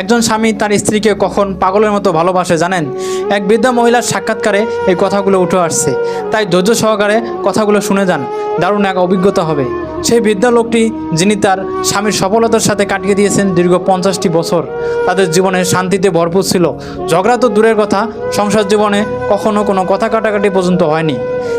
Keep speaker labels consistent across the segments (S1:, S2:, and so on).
S1: একজন স্বামী তার স্ত্রীকে কখন পাগলের মতো ভালোবাসে জানেন? এক বৃদ্ধা মহিলার সাক্ষাৎকারে এই কথাগুলো উঠে আসছে। তাই ধৈর্য সহকারে কথাগুলো শুনে যান। দারুণ এক অভিজ্ঞতা হবে। সেই বৃদ্ধা লোকটি, যিনি তার স্বামীর সফলতার সাথে কাটিয়ে দিয়েছেন দীর্ঘ পঞ্চাশটি বছর, তাদের জীবনে শান্তিতে ভরপুর ছিল। ঝগড়া তো দূরের কথা, সংসার জীবনে কখনো কোনো কথা কাটাকাটি পর্যন্ত হয়নি।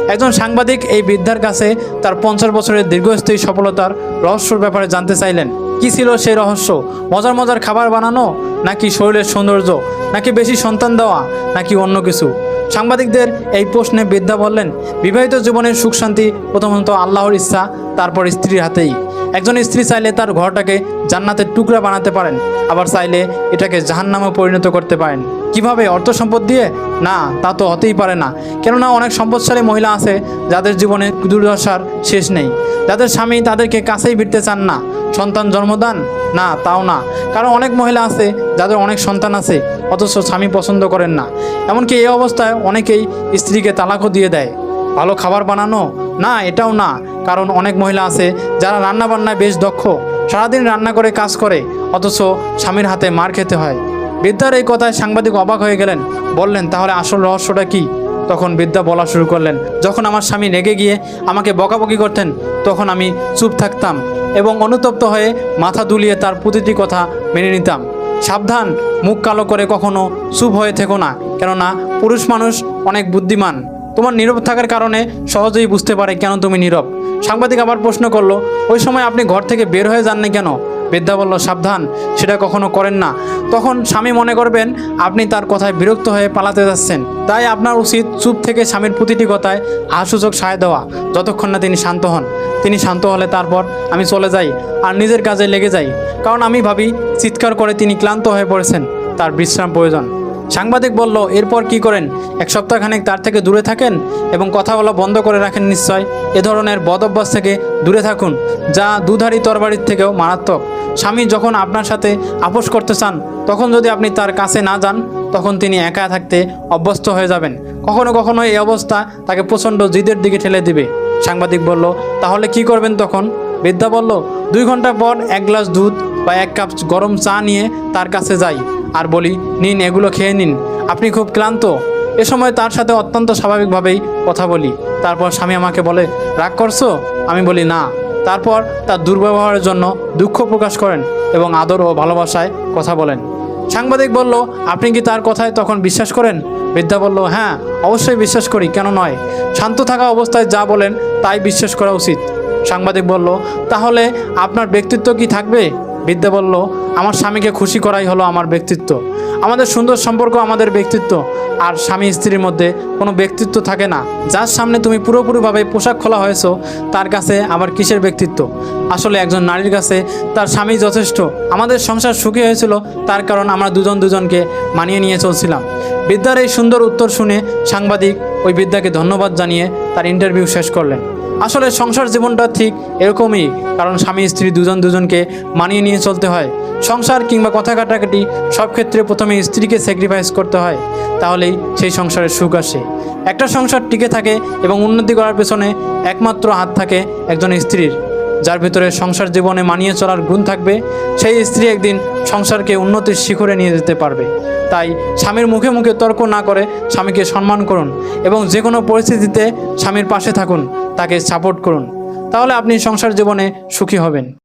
S1: একজন সাংবাদিক এই বৃদ্ধার কাছে তার পঞ্চাশ বছরের দীর্ঘস্থায়ী সফলতার রহস্যর ব্যাপারে জানতে চাইলেন। কি ছিল সেই রহস্য? মজার মজার খাবার বানানো? নাকি শরীরের সৌন্দর্য? নাকি বেশি সন্তান দেওয়া? নাকি অন্য কিছু? সাংবাদিকদের এই প্রশ্নে বৃদ্ধা বললেন, বিবাহিত জীবনের সুখ শান্তি প্রথমত আল্লাহর ইচ্ছা তারপর স্ত্রীর হাতেই। একজন স্ত্রী চাইলে তার ঘরটাকে জান্নাতের টুকরা বানাতে পারেন, আবার চাইলে এটাকে জাহান্নামে পরিণত করতে পারেন। কীভাবে? অর্থ সম্পদ দিয়ে? না, তা তো হতেই পারে না। কেননা অনেক সম্পদশালী মহিলা আছে যাদের জীবনে দুর্দশার শেষ নেই। যাদের স্বামী তাদেরকে কাছেই ভিড়তে চান না। সন্তান জন্মদান? না, তাও না। কারণ অনেক মহিলা আছে যাদের অনেক সন্তান আছে, অথচ স্বামী পছন্দ করেন না। এমনকি এই অবস্থায় অনেকেই স্ত্রীকে তালাকও দিয়ে দেয়। ভালো খাবার বানানো না, এটাও না। কারণ অনেক মহিলা আছে যারা রান্না বান্নায় বেশ দক্ষ, সারাদিন রান্না করে কাজ করে, অথচ স্বামীর হাতে মার খেতে হয়। বিদ্যার এই কথায় সাংবাদিক অবাক হয়ে গেলেন, বললেন, তাহলে আসল রহস্যটা কি? তখন বিদ্যা বলা শুরু করলেন, যখন আমার স্বামী রেগে গিয়ে আমাকে বকাবকি করতেন, তখন আমি চুপ থাকতাম এবং অনুতপ্ত হয়ে মাথা দুলিয়ে তার প্রতিটি কথা মেনে নিতাম। সাবধান, মুখ কালো করে কখনো চুপ হয়ে থেকো না, কেননা পুরুষ মানুষ অনেক বুদ্ধিমান। তোমার নীরব থাকার কারণে সহজেই বুঝতে পারে কেন তুমি নীরব। সাংবাদিক আবার প্রশ্ন করল, ওই সময় আপনি ঘর থেকে বের হয়ে যাননি কেন? বিদ্যা বলল, সাবধান, সেটা কখনো করেন না। তখন স্বামী মনে করবেন, আপনি তার কথায় বিরক্ত হয়ে পালাতে যাচ্ছেন। তাই আপনার উচিত চুপ থেকে স্বামীর প্রতিটি কথায় হাসূচক সায় দেওয়া, যতক্ষণ না তিনি শান্ত হন। তিনি শান্ত হলে তারপর আমি চলে যাই আর নিজের কাজে লেগে যাই। কারণ আমি ভাবি, চিৎকার করে তিনি ক্লান্ত হয়ে পড়েছেন। তার বিশ্রাম প্রয়োজন। সাংবাদিক বলল, এরপর কি করেন? এক সপ্তাহখানেক তার থেকে দূরে থাকেন এবং কথা বলা বন্ধ করে রাখেন নিশ্চয়। এ ধরনের বদ অভ্যাস থেকে দূরে থাকুন, যা দুধারী তরবারির থেকেও মারাত্মক। স্বামী যখন আপনার সাথে আপোষ করতে চান, তখন যদি আপনি তার কাছে না যান, তখন তিনি একা থাকতে অভ্যস্ত হয়ে যাবেন। কখনো কখনো এই অবস্থা তাকে প্রচণ্ড জিদের দিকে ঠেলে দিবে। সাংবাদিক বলল, তাহলে কি করবেন তখন? বিদ্যা বলল, দুই ঘণ্টা পর এক গ্লাস দুধ বা এক কাপ গরম চা নিয়ে তার কাছে যাই। আর বলি, নিন, এগুলো খেয়ে নিন। আপনি খুব ক্লান্ত। এ সময় তার সাথে অত্যন্ত স্বাভাবিকভাবেই কথা বলি। তারপর স্বামী আমাকে বলে, রাগ করছ? আমি বলি, না। তারপর তার দুর্ব্যবহারের জন্য দুঃখ প্রকাশ করেন এবং আদর ও ভালোবাসায় কথা বলেন। সাংবাদিক বলল, আপনি কি তার কথায় তখন বিশ্বাস করেন? বিদ্যা বলল হ্যাঁ অবশ্যই বিশ্বাস করি, কেন নয়? শান্ত থাকা অবস্থায় যা বলেন, তাই বিশ্বাস করা উচিত। সাংবাদিক বলল, তাহলে আপনার ব্যক্তিত্ব কি থাকবে? বিদ্যা বলল, আমার স্বামীকে খুশি করাই হলো আমার ব্যক্তিত্ব। আমাদের সুন্দর সম্পর্ক আমাদের ব্যক্তিত্ব। আর স্বামী স্ত্রীর মধ্যে কোনো ব্যক্তিত্ব থাকে না। যার সামনে তুমি পুরোপুরিভাবে পোশাক খোলা হয়েছো, তার কাছে আবার কিসের ব্যক্তিত্ব? আসলে একজন নারীর কাছে তার স্বামী যথেষ্ট। আমাদের সংসার সুখী হয়েছিল, তার কারণ আমরা দুজন দুজনকে মানিয়ে নিয়ে চলছিলাম। বিদ্যার এই সুন্দর উত্তর শুনে সাংবাদিক ওই বিদ্যাকে ধন্যবাদ জানিয়ে তার ইন্টারভিউ শেষ করলেন। আসলে সংসার জীবনটা ঠিক এরকমই, কারণ স্বামী, স্ত্রী দুজন দুজনকে মানিয়ে নিয়ে চলতে হয়। সংসার কিংবা কথা কাটাকাটি সব ক্ষেত্রে প্রথমে স্ত্রীকে স্যাক্রিফাইস করতে হয়, তাহলেই সেই সংসারের সুখ আসে। একটা সংসার টিকে থাকে এবং উন্নতি করার পেছনে একমাত্র হাত থাকে একজন স্ত্রীর, যার ভিতরে সংসার জীবনে মানিয়ে চলার গুণ থাকবে। সেই স্ত্রী একদিন সংসারকে উন্নতির শিখরে নিয়ে যেতে পারবে। তাই স্বামীর মুখে মুখে তর্ক না করে স্বামীকে সম্মান করুন এবং যে কোনো পরিস্থিতিতে স্বামীর পাশে থাকুন। তাকে সাপোর্ট করুন। তাহলে আপনি সংসার জীবনে সুখী হবেন।